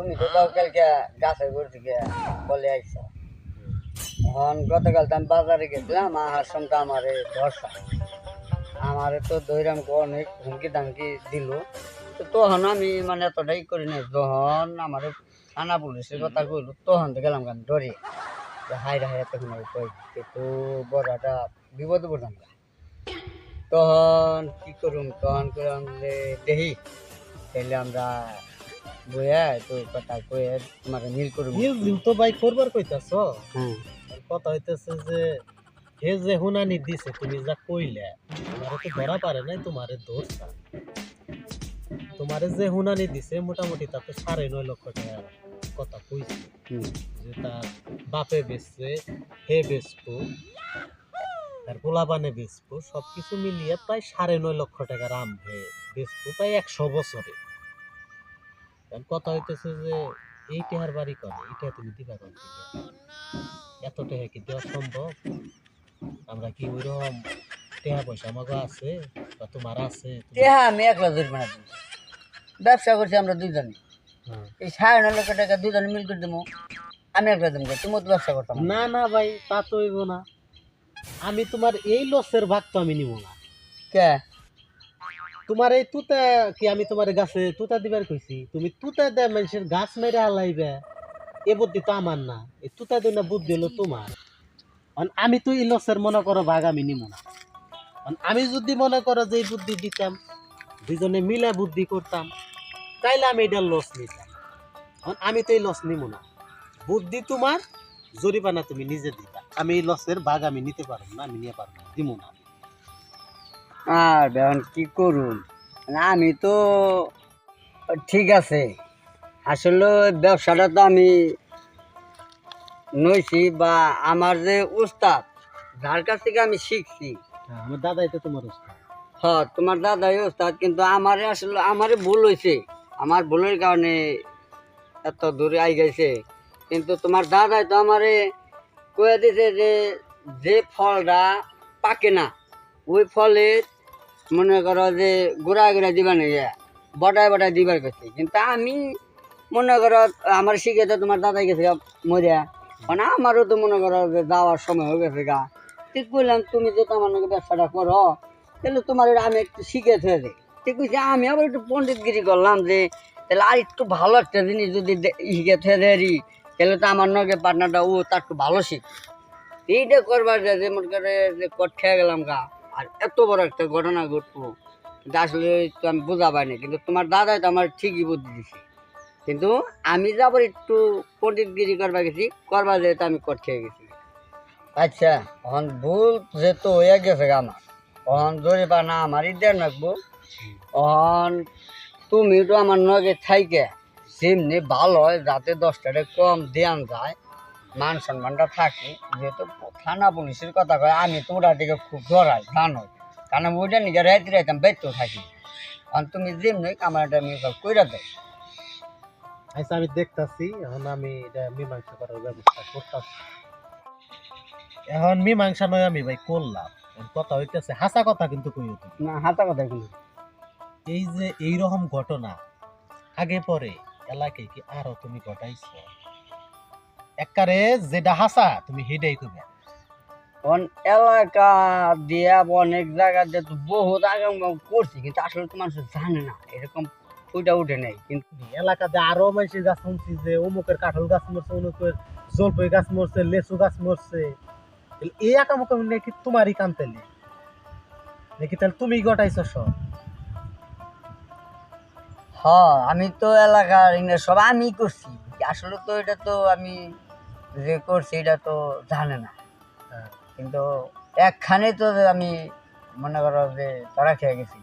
তুমি তো কালকে গাছের ঘর থেকে বলে আইছ। এখন গতকাল তো আমি বাজারে গেছিলাম, আহার সময় আমারে ধরছা। আমারে তো দৈরাম অনেক হুমকি দামকি দিল। তো তখন আমি মানে এতটাই করি নাই, যখন আমার থানা পুলিশের কথা কইল, তখন তো গেলাম গান ডরে হাই হাই আমি কই? কিন্তু বড়টা বিপদে পড়লাম। তখন কি করুম, তখন করলাম যে, দেহি তাহলে আমরা তো কথা কয়ে তোমাকে মিল মিল তো ভাই করবার কইতাছ? হ্যাঁ। কথা হইতেছে যে হে যে হুনানি দিছে তুমি যা কইলে তোমারে তো ধরা পারে নাই তোমারে ধরছা তোমারে যে হুনানি দিছে মোটামুটি তাতে সাড়ে নয় লক্ষ টাকার কথা কইছে। যে তার বাপে বেচছে হে বেচবো তার গোলাপানে বেচবো সবকিছু মিলিয়ে প্রায় সাড়ে নয় লক্ষ টাকার আম হে বেচবো প্রায় একশো বছরে। কথা হইতেছে যে এই টেহার বাড়ি করে এটা তুমি দিবা কোন? এত টেহা কি দেওয়া সম্ভব? আমরা কি ওইরকম টেহা পয়সা আমাকে আছে? বা তোমার আছে? হ্যাঁ আমি একলা জরিমানা দিই ব্যবসা করছি আমরা দুইজনে। হ্যাঁ। এই সাড়ে নয় লক্ষ টাকা দুজনে মিল করে দেবো আমি একলা দেবো তুমি তো ব্যবসা করতাম না। না না ভাই তা তো হইব না। আমি তোমার এই লসের ভাগ তো আমি নিব না। কে? তোমার এই তুতা কি আমি তোমার গাছে তুতা দিবার কইছি? তুমি তুতা দে মানুষের গাছ মেরে হালাইবে, এ বুদ্ধি তো আমার না। এই তুতা দিন বুদ্ধি হলো তোমার। আমি তো এই লসের মনে করো ভাগ আমি নিব না। আমি যদি মনে করো যে বুদ্ধি দিতাম দুজনে মিলে বুদ্ধি করতাম, তাইলে আমি এটা লস নিতাম। আমি তো এই লস নিব না। বুদ্ধি তোমার, জরিমানা তুমি নিজে দিতা। আমি এই লসের ভাগ আমি নিতে পারব না, আমি নিয়ে পারব দিব না। আর এখন কি করুন আমি তো ঠিক আছে। আসলে ব্যবসাটা তো আমি নইছি বা আমার যে উস্তাদ যার কাছ থেকে আমি শিখছি। হ্যাঁ, আমার দাদাই তো তোমার উস্তাদ। হ্যাঁ তোমার দাদাই উস্তাদ কিন্তু আমারে আসলে আমারে ভুল হয়েছে আমার ভুলের কারণে এত দূরে আই গেছে। কিন্তু তোমার দাদাই তো আমারে কয়ে দিছে যে যে ফলটা পাকে না ওই ফলে মনে করো যে গোড়া গোড়া দিবা না বটায় বটায় দিবার গেছে কিন্তু আমি মনে করো, আমার শিখে তো তোমার দাদাই গেছে গা মরিয়া। মানে আমারও তো মনে করো যে যাওয়ার সময় হয়ে গেছে গা। ঠিক বললাম, তুমি যে তোমার নাকি ব্যবসাটা করো, তাহলে তোমার আমি একটু শিখে থয়ে ঠিক আছে আমি আবার একটু পণ্ডিতগিরি করলাম যে, তাহলে আর একটু ভালো একটা জিনিস যদি শিখে থয়ে দেয় তাহলে তো আমার নগে পার্টনারটা ও তার একটু ভালো শিখ এইটা করবার যে মনে করে যে কট খেয়ে গেলাম গা। আর এত বড় একটা ঘটনা ঘটবো, কিন্তু আসলে তো আমি বোঝা পাইনি কিন্তু তোমার দাদাই তো আমার ঠিকই বুদ্ধি দিছে। কিন্তু আমি যে আবার একটু পণ্ডিতগিরি করবা গেছি করবা যেহেতু আমি কট গেছি। আচ্ছা এখন ভুল যেহেতু হয়ে গেছে আমার অহন না আমারই দেন রাখব অহন তুমি তো আমার নগে থাইকে, যেমনি ভালো হয়, যাতে দশ টাকা কম দেন যায়। মান সম্মানটা থাকে যেহেতু থানা পুলিশের কথা কয় আমি তো ওটা দিকে খুব ডরাই জানো কারণ আমি ওইটা নিজে রাইতে রাইতাম বেঁচতে থাকি। এখন তুমি যেমনি আমার এটা আমি সব কইরা দেয় আচ্ছা আমি দেখতাছি এখন আমি এটা মীমাংসা করার ব্যবস্থা করতেছি। এখন মীমাংসা নয় আমি ভাই করলাম। কথা হইতেছে হাসা কথা কিন্তু কই না হাতা কথা কিন্তু এই যে এই রকম ঘটনা আগে পরে এলাকায় কি আরও তুমি ঘটাইছো? এককারে যেটা হাসা তুমি হেডাই কইবে। অন এলাকা দিয়া অনেক জায়গা দিয়ে তো বহুত আগাম করছি কিন্তু আসলে তো মানুষ জানে না এরকম ফুটা উঠে নেই কিন্তু এলাকাতে আরও মানুষের গাছ শুনছি যে অমুকের কাঁঠাল গাছ মরছে অমুকের জলপাই গাছ মরছে লেচু গাছ মরছে। এই আকামুকা নাকি তোমারই কান তাইলে নাকি তাহলে তুমি ঘটাইছো সব? হ আমি তো এলাকার সব আমি করছি আসলে তো এটা তো আমি যে করছি এটা তো জানে না হ্যাঁ। কিন্তু একখানে তো আমি মনে করো যে তারা খেয়ে গেছি